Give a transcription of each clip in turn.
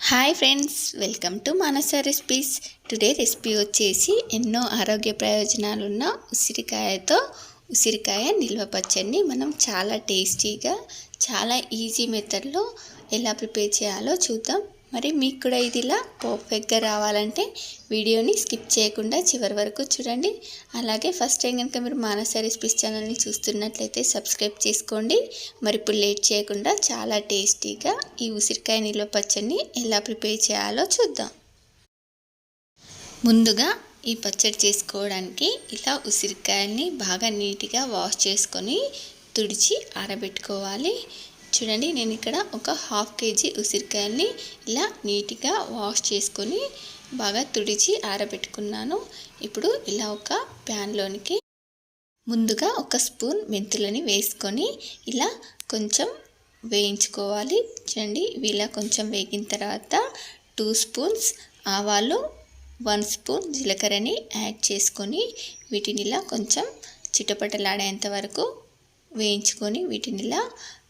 Hi friends welcome to Manasa recipes today recipe వచ్చేసి ఎన్నో ఆరోగ్య ప్రయోజనాలున్న ఉసిరికాయతో ఉసిరికాయ నిల్వ పచ్చడిని మనం చాలా టేస్టీగా చాలా ఈజీ మెథడ్లో ఎలా ప్రిపేర్ చేయాలో చూద్దాం. మరి మీకు కూడా ఇది ఇలా పర్ఫెక్ట్గా రావాలంటే వీడియోని స్కిప్ చేయకుండా చివరి వరకు చూడండి. అలాగే ఫస్ట్ టైం కనుక మీరు మానస రెసిపీస్ ఛానల్ని చూస్తున్నట్లయితే సబ్స్క్రైబ్ చేసుకోండి. మరి ఇప్పుడు లేట్ చేయకుండా చాలా టేస్టీగా ఈ ఉసిరికాయ నిల్వ పచ్చడిని ఎలా ప్రిపేర్ చేయాలో చూద్దాం. ముందుగా ఈ పచ్చడి చేసుకోవడానికి ఇలా ఉసిరికాయల్ని బాగా నీట్గా వాష్ చేసుకొని తుడిచి ఆరబెట్టుకోవాలి. చూడండి నేను ఇక్కడ ఒక హాఫ్ కేజీ ఉసిరికాయల్ని ఇలా నీట్గా వాష్ చేసుకొని బాగా తుడిచి ఆరబెట్టుకున్నాను. ఇప్పుడు ఇలా ఒక ప్యాన్లోనికి ముందుగా ఒక స్పూన్ మెంతులని వేసుకొని ఇలా కొంచెం వేయించుకోవాలి. చూడండి ఇవి ఇలా కొంచెం వేగిన తర్వాత టూ స్పూన్స్ ఆవాలు వన్ స్పూన్ జీలకర్రని యాడ్ చేసుకొని వీటిని ఇలా కొంచెం చిటపటలాడేంత వరకు వేయించుకొని వీటిని ఇలా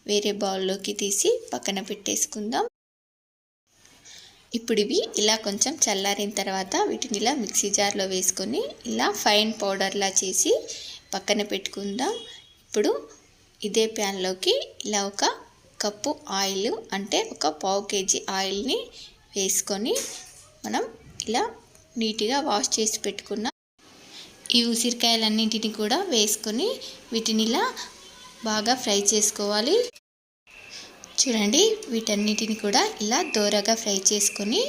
వేరే బౌల్లోకి తీసి పక్కన పెట్టేసుకుందాం. ఇప్పుడు ఇవి ఇలా కొంచెం చల్లారిన తర్వాత వీటిని ఇలా మిక్సీ జార్లో వేసుకొని ఇలా ఫైన్ పౌడర్లా చేసి పక్కన పెట్టుకుందాం. ఇప్పుడు ఇదే ప్యాన్లోకి ఇలా ఒక కప్పు ఆయిల్ అంటే ఒక పావు కేజీ ఆయిల్ని వేసుకొని మనం ఇలా నీట్గా వాష్ చేసి పెట్టుకున్న. ఈ ఉసిరికాయలన్నింటినీ కూడా వేసుకొని వీటిని ఇలా బాగా ఫ్రై చేసుకోవాలి. చూడండి వీటన్నిటిని కూడా ఇలా దోరగా ఫ్రై చేసుకొని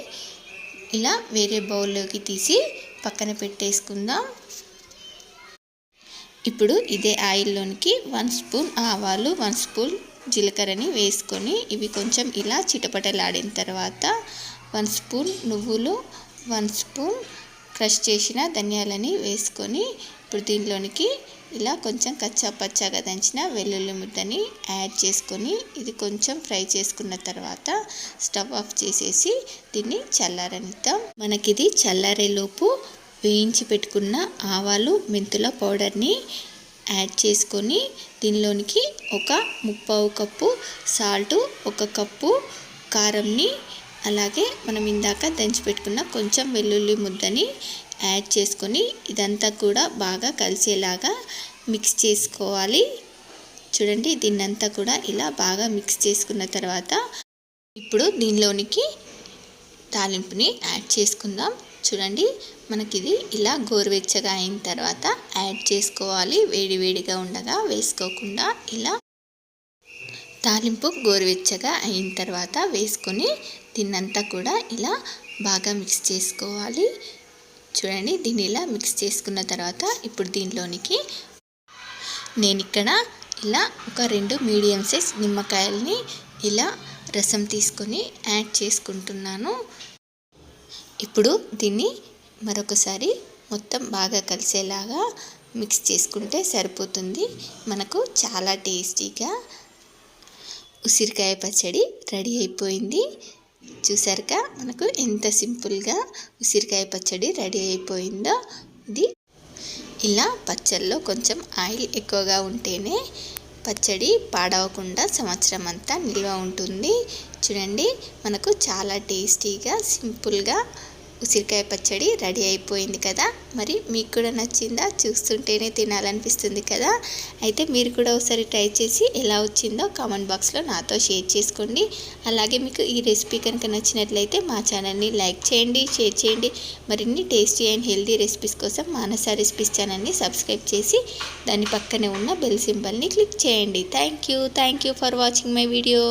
ఇలా వేరే బౌల్లోకి తీసి పక్కన పెట్టేసుకుందాం. ఇప్పుడు ఇదే ఆయిల్లోనికి వన్ స్పూన్ ఆవాలు వన్ స్పూన్ జీలకర్రని వేసుకొని ఇవి కొంచెం ఇలా చిటపటలాడిన తర్వాత వన్ స్పూన్ నువ్వులు వన్ స్పూన్ క్రష్ చేసిన ధనియాలని వేసుకొని ఇప్పుడు దీనిలోనికి ఇలా కొంచెం కచ్చా పచ్చాగా దంచిన వెల్లుల్లి ముద్దని యాడ్ చేసుకొని ఇది కొంచెం ఫ్రై చేసుకున్న తర్వాత స్టవ్ ఆఫ్ చేసేసి దీన్ని చల్లారనిద్దాం. మనకిది చల్లారేలోపు వేయించి పెట్టుకున్న ఆవాలు మెంతుల పౌడర్ని యాడ్ చేసుకొని దీనిలోనికి ఒక ముప్పావు కప్పు సాల్టు ఒక కప్పు కారంని అలాగే మనం ఇందాక దంచి పెట్టుకున్న కొంచెం వెల్లుల్లి ముద్దని యాడ్ చేసుకొని ఇదంతా కూడా బాగా కలిసేలాగా మిక్స్ చేసుకోవాలి. చూడండి దీన్నంతా కూడా ఇలా బాగా మిక్స్ చేసుకున్న తర్వాత ఇప్పుడు దీనిలోనికి తాలింపుని యాడ్ చేసుకుందాం. చూడండి మనకిది ఇలా గోరువెచ్చగా అయిన తర్వాత యాడ్ చేసుకోవాలి. వేడివేడిగా ఉండగా వేసుకోకుండా ఇలా తాలింపు గోరువెచ్చగా అయిన తర్వాత వేసుకొని దీన్నంతా కూడా ఇలా బాగా మిక్స్ చేసుకోవాలి. చూడండి దీన్ని ఇలా మిక్స్ చేసుకున్న తర్వాత ఇప్పుడు దీనిలోనికి నేను ఇక్కడ ఇలా ఒక రెండు మీడియం సైజ్ నిమ్మకాయల్ని ఇలా రసం తీసుకొని యాడ్ చేసుకుంటున్నాను. ఇప్పుడు దీన్ని మరొకసారి మొత్తం బాగా కలిసేలాగా మిక్స్ చేసుకుంటే సరిపోతుంది. మనకు చాలా టేస్టీగా ఉసిరికాయ పచ్చడి రెడీ అయిపోయింది. చూసారుగా? మనకు ఎంత సింపుల్గా ఉసిరికాయ పచ్చడి రెడీ అయిపోయిందో ఇది. ఇలా పచ్చడిలో కొంచెం ఆయిల్ ఎక్కువగా ఉంటేనే పచ్చడి పాడవకుండా సంవత్సరం అంతా నిల్వ ఉంటుంది. చూడండి మనకు చాలా టేస్టీగా సింపుల్గా ఉసిరికాయ పచ్చడి రెడీ అయిపోయింది కదా. మరి మీకు కూడా నచ్చిందా? చూస్తుంటేనే తినాలనిపిస్తుంది కదా. అయితే మీరు కూడా ఒకసారి ట్రై చేసి ఎలా వచ్చిందో కామెంట్ బాక్స్లో నాతో షేర్ చేసుకోండి. అలాగే మీకు ఈ రెసిపీ కనుక నచ్చినట్లయితే మా ఛానల్ని లైక్ చేయండి షేర్ చేయండి. మరిన్ని టేస్టీ అండ్ హెల్దీ రెసిపీస్ కోసం మానస రెసిపీస్ ఛానల్ని సబ్స్క్రైబ్ చేసి దాని పక్కనే ఉన్న బెల్ సింబల్ని క్లిక్ చేయండి. Thank you. Thank you for watching my video.